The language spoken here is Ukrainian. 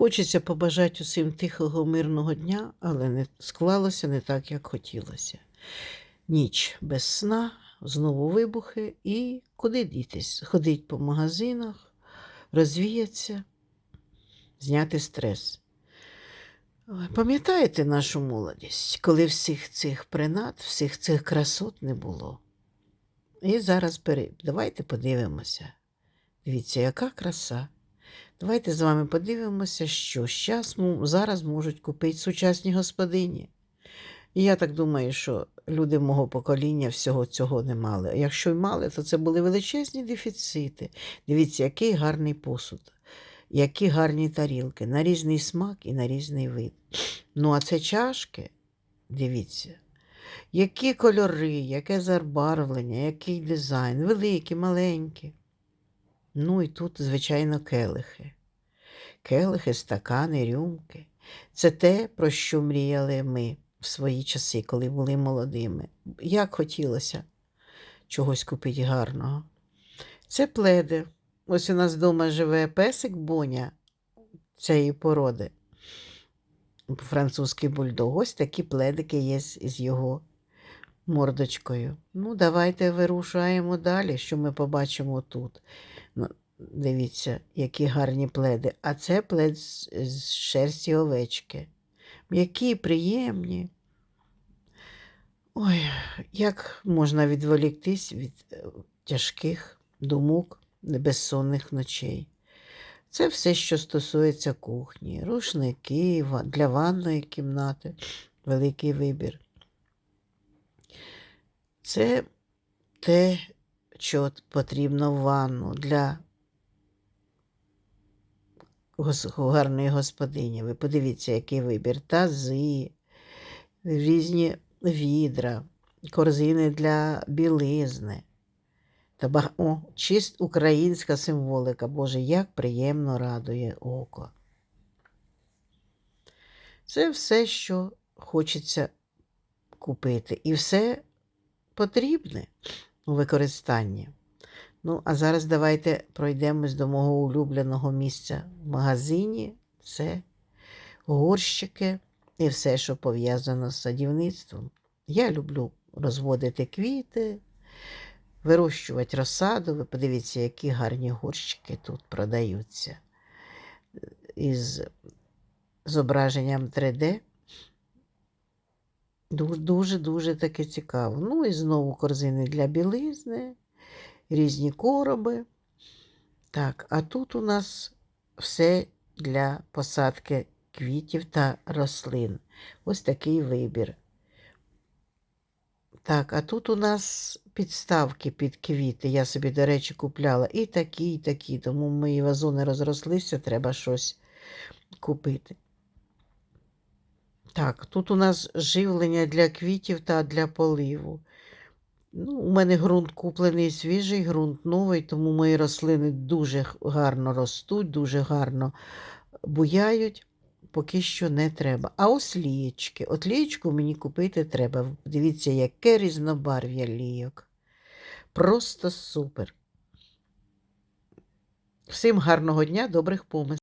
Хочеться побажати усім тихого, мирного дня, але не склалося не так, як хотілося. Ніч без сна, знову вибухи і куди дітись? Ходить по магазинах, розвіятися, зняти стрес. Пам'ятаєте нашу молодість, коли всіх цих принад, всіх цих красот не було? І зараз пере... давайте подивимося. Дивіться, яка краса. Давайте з вами подивимося, що зараз можуть купити сучасні господині. І я так думаю, що люди мого покоління всього цього не мали. А якщо й мали, то це були величезні дефіцити. Дивіться, який гарний посуд, які гарні тарілки, на різний смак і на різний вид. Ну, а це чашки, дивіться, які кольори, яке забарвлення, який дизайн, великі, маленькі. Ну і тут, звичайно, келихи. Келихи, стакани, рюмки. Це те, про що мріяли ми в свої часи, коли були молодими. Як хотілося чогось купити гарного. Це пледи. Ось у нас вдома живе песик Боня цієї породи. Французький бульдог. Ось такі пледики є з його мордочкою. Ну, давайте вирушаємо далі, що ми побачимо тут. Ну, Дивіться, які гарні пледи. А це плед з, з шерсті овечки. М'які, приємні. Ой, як можна відволіктись від е, тяжких думок, безсонних ночей. Це все, що стосується кухні, рушники для ванної кімнати, великий вибір. Це те, що потрібно в ванну для гарної господині. Ви подивіться, який вибір. Тази, різні відра, корзини для білизни. Та. О, чист українська символика. Боже, як приємно радує око. Це все, що хочеться купити. І все потрібне у використанні. Ну, а зараз давайте пройдемось до мого улюбленого місця в магазині. Це горщики і все, що пов'язано з садівництвом. Я люблю розводити квіти, вирощувати розсаду. Ви подивіться, які гарні горщики тут продаються. Із зображенням 3D. Дуже-дуже таке цікаво. Ну і знову корзини для білизни, різні короби. Так, а тут у нас все для посадки квітів та рослин. Ось такий вибір. Так, а тут у нас підставки під квіти. Я собі, до речі, купляла і такі, і такі, тому мої вазони розрослися, треба щось купити. Так, тут у нас живлення для квітів та для поливу. Ну, у мене ґрунт куплений свіжий, ґрунт новий, тому мої рослини дуже гарно ростуть, дуже гарно буяють. Поки що не треба. А ось лієчки. От лієчку мені купити треба. Дивіться, яке різнобарв'я лійок. Просто супер. Всім гарного дня, добрих помислів.